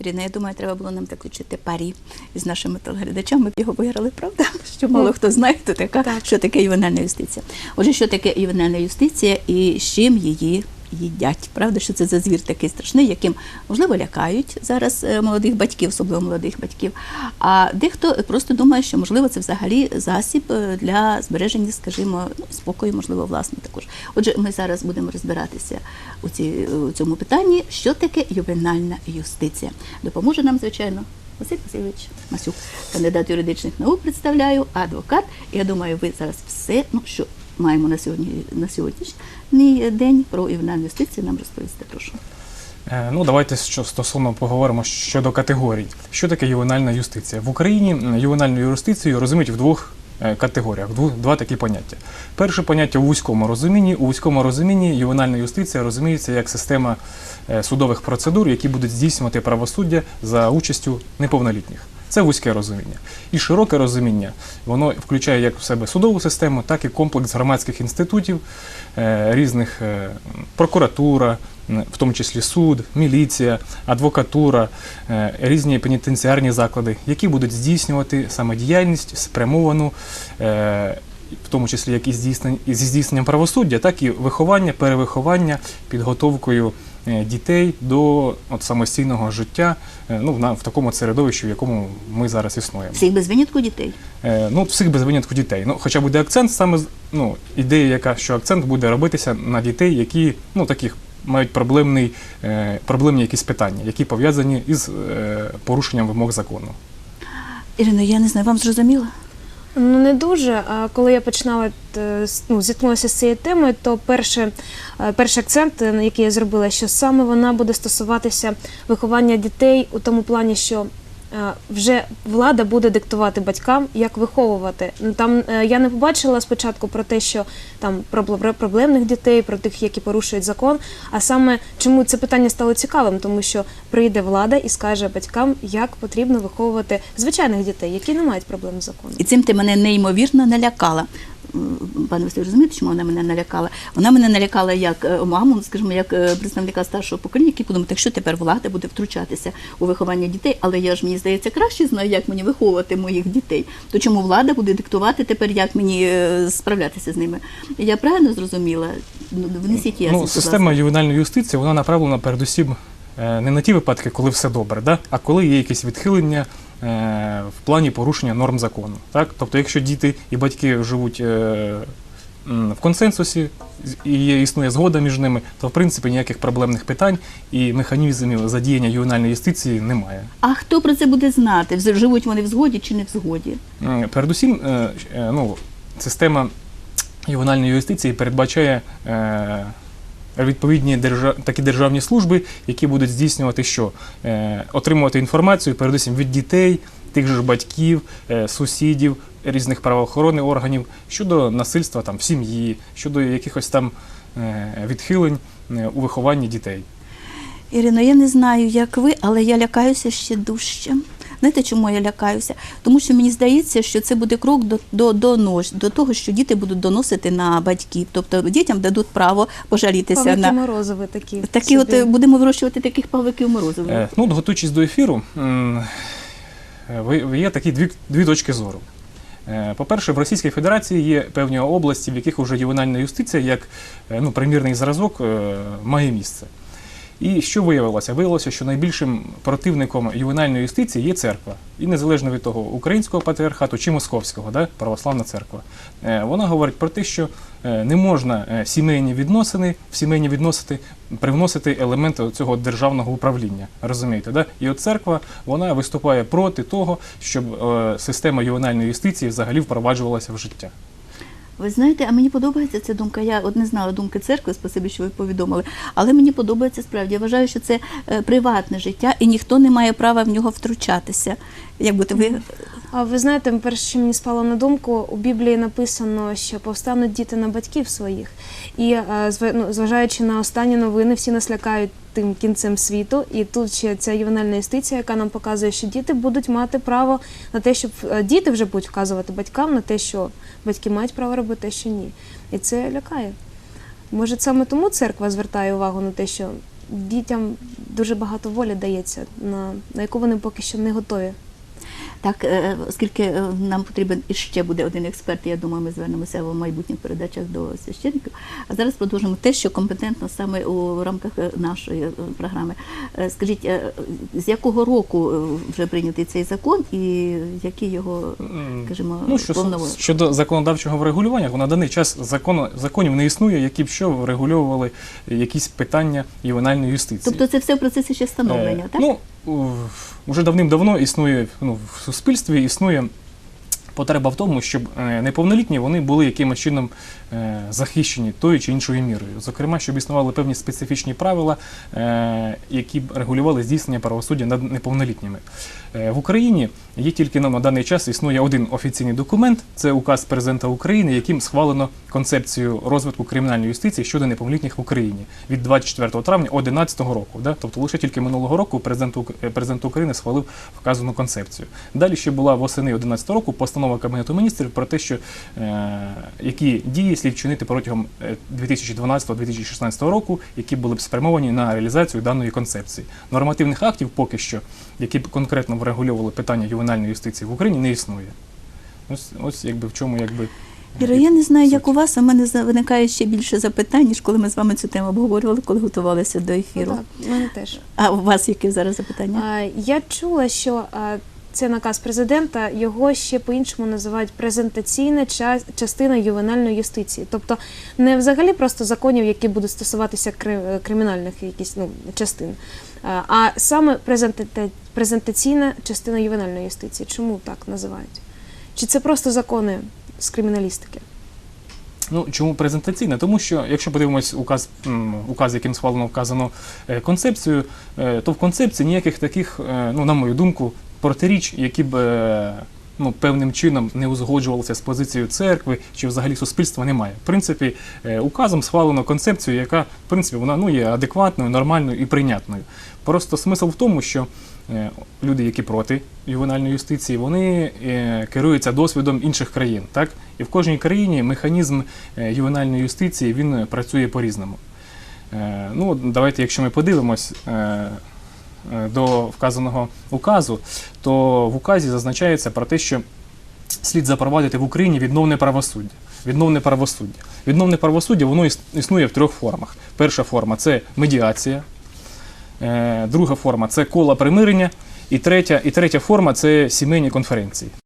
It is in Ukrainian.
Ірина, я думаю, треба було нам заключити парі з нашими телеглядачами. Ми б його виграли, правда? Що мало хто знає, то така, Так. що таке ювенальна юстиція. Отже, що таке ювенальна юстиція і з чим її їдять? Правда, що це за звір такий страшний, яким можливо лякають зараз е, молодих батьків, особливо молодих батьків. А дехто просто думає, що можливо це взагалі засіб е, для збереження, скажімо, ну, спокою, можливо, власне також. Отже, ми зараз будемо розбиратися у, ці, у цьому питанні, що таке ювенальна юстиція. Допоможе нам, звичайно. Василь Васильович Масюк, кандидат юридичних наук, представляю, адвокат. Я думаю, ви зараз все, ну що маємо на сьогодні на сьогоднішній день про юстицію нам розповісти. Прошу. Е, Ну, давайте що стосовно поговоримо щодо категорій. Що таке ювенальна юстиція? В Україні ювенальну юстицію розуміють в двох е, категоріях, два такі поняття. Перше поняття у вузькому розумінні. У вузькому розумінні ювенальна юстиція розуміється як система е, судових процедур, які будуть здійснювати правосуддя за участю неповнолітніх. Це вузьке розуміння. І широке розуміння воно включає як в себе судову систему, так і комплекс громадських інститутів, е, різних е, прокуратура, в тому числі суд, міліція, адвокатура, е, різні пенітенціарні заклади, які будуть здійснювати саме діяльність спрямовану. В тому числі як і здійснень- і здійсненням правосуддя, так і виховання, перевиховання, підготовкою дітей до от, самостійного життя е, ну, в, в такому середовищі, в якому ми зараз існуємо. Всіх без винятку дітей. Е, ну, всіх без винятку дітей. Ну, хоча буде акцент, саме ну, ідея, яка, що акцент буде робитися на дітей, які ну, таких мають проблемний, е, проблемні якісь питання, які пов'язані із е, порушенням вимог закону. Ірино, я не знаю, вам зрозуміло? Ну не дуже. А коли я починала е, ну, зіткнулася з цією темою, то перше, е, перший акцент, який я зробила, що саме вона буде стосуватися виховання дітей у тому плані, що вже влада буде диктувати батькам, як виховувати. Ну, Там е, я не побачила спочатку про те, що там про проблемних дітей, про тих, які порушують закон. А саме чому це питання стало цікавим, тому що прийде влада і скаже батькам, як потрібно виховувати звичайних дітей, які не мають проблем з законом. І цим ти мене неймовірно налякала. Пане Василь, розумієте, чому вона мене налякала? Вона мене налякала як е, маму, скажімо, як е, представника старшого покоління, який подумав, так що тепер влада буде втручатися у виховання дітей, але я ж мені здається краще знаю, як мені виховувати моїх дітей. То чому влада буде диктувати тепер, як мені е, справлятися з ними? Я правильно зрозуміла? Ну, Внесіть ясність. Ну, система ювенальної юстиції вона направлена передусім не на ті випадки, коли все добре, да? а коли є якісь відхилення в плані порушення норм закону. Так? Тобто, якщо діти і батьки живуть е, в консенсусі і існує згода між ними, то в принципі ніяких проблемних питань і механізмів задіяння ювенальної юстиції немає. А хто про це буде знати? Живуть вони в згоді чи не в згоді? Передусім, е, е, ну, система ювенальної юстиції передбачає е, відповідні держа... такі державні служби, які будуть здійснювати що? Е, Отримувати інформацію, передусім від дітей, тих же ж батьків, е, сусідів, різних правоохоронних органів щодо насильства там, в сім'ї, щодо якихось там е, відхилень у вихованні дітей. Ірино, я не знаю, як ви, але я лякаюся ще дужче. Знаєте, чому я лякаюся? Тому що мені здається, що це буде крок до, до, до, нож, до того, що діти будуть доносити на батьків. Тобто дітям дадуть право пожалітися Павлики на Морозови такі. такі. От собі. е, будемо вирощувати таких павиків морозових. Е, Ну, готуючись до ефіру, ви- ви- є такі дві, дві точки зору. Е, По-перше, в Російській Федерації є певні області, в яких вже ювенальна юстиція як е, ну, примірний зразок е, має місце. І що виявилося? Виявилося, що найбільшим противником ювенальної юстиції є церква. І незалежно від того, українського патріархату чи московського, да, православна церква. Е, Вона говорить про те, що е, не можна е, сімейні відносини, в сімейні відносини привносити елементи цього державного управління. Розумієте, да? І от церква вона виступає проти того, щоб система ювенальної юстиції взагалі впроваджувалася в життя. Ви знаєте, а мені подобається ця думка. Я от не знала думки церкви, спасибі, що ви повідомили. Але мені подобається справді. Я вважаю, що це е, приватне життя, і ніхто не має права в нього втручатися. Як би ви А ви знаєте, перше, що мені спало на думку, у Біблії написано, що повстануть діти на батьків своїх. І е, ну, зважаючи на останні новини, всі нас лякають тим кінцем світу. І тут ще ця ювенальна юстиція, яка нам показує, що діти будуть мати право на те, щоб е, діти вже будуть вказувати батькам на те, що батьки мають право робити, те, що ні. І це лякає. Може, саме тому церква звертає увагу на те, що дітям дуже багато волі дається, на, на яку вони поки що не готові. Так, е, оскільки е, нам потрібен іще буде один експерт, я думаю, ми звернемося в майбутніх передачах до священників. А зараз продовжимо те, що компетентно саме у рамках е, нашої е, програми. Е, Скажіть, е, з якого року е, вже прийнятий цей закон і які його, скажімо, Ну, що, повноваження? щодо законодавчого врегулювання, на даний час закону, законів не існує, які б що врегульовували якісь питання ювенальної юстиції. Тобто це все в процесі ще становлення, Е, так? Ну, вже давним-давно існує ну, в суспільстві існує потреба в тому, щоб е, неповнолітні вони були якимось чином е, захищені тою чи іншою мірою. Зокрема, щоб існували певні специфічні правила, е, які б регулювали здійснення правосуддя над неповнолітніми. В Україні є тільки на даний час існує один офіційний документ це указ президента України, яким схвалено концепцію розвитку кримінальної юстиції щодо неповнолітніх в Україні від 24 травня 2011 року. Да? Тобто лише тільки минулого року президент, президент України схвалив вказану концепцію. Далі ще була восени 2011 року постанова Кабінету міністрів про те, що е, які дії слід вчинити протягом е, 2012-2016 року, які були б спрямовані на реалізацію даної концепції. Нормативних актів поки що, які б конкретно врегульовували питання ювенальної юстиції в Україні, не існує. Ось, ось якби в чому якби. Іра, я не знаю, як у вас, а в мене за- виникає ще більше запитань, ніж коли ми з вами цю тему обговорювали, коли готувалися до ефіру. Ну, так, в мене теж. А у вас які зараз запитання? А, Я чула, що а, це наказ президента, його ще по-іншому називають презентаційна ча- частина ювенальної юстиції. Тобто не взагалі просто законів, які будуть стосуватися кримінальних якісь ну, частин, а, а саме презентаційна частина ювенальної юстиції. Чому так називають? Чи це просто закони з криміналістики? Ну чому презентаційне? Тому що якщо подивимось указ, указ, яким схвалено вказано е, концепцію, е, то в концепції ніяких таких, е, ну на мою думку, протиріч, які б е, ну, певним чином не узгоджувалися з позицією церкви чи взагалі суспільства, немає. В принципі, е, указом схвалено концепцію, яка в принципі вона ну є адекватною, нормальною і прийнятною. Просто смисл в тому, що е, люди, які проти ювенальної юстиції, вони керуються досвідом інших країн. Так? І в кожній країні механізм ювенальної юстиції він працює по-різному. Ну, давайте, якщо ми подивимось до вказаного указу, то в указі зазначається про те, що слід запровадити в Україні відновне правосуддя. Відновне правосуддя. Відновне правосуддя воно існує в трьох формах. Перша форма це медіація, е, друга форма це кола примирення, і третя, і третя форма це сімейні конференції.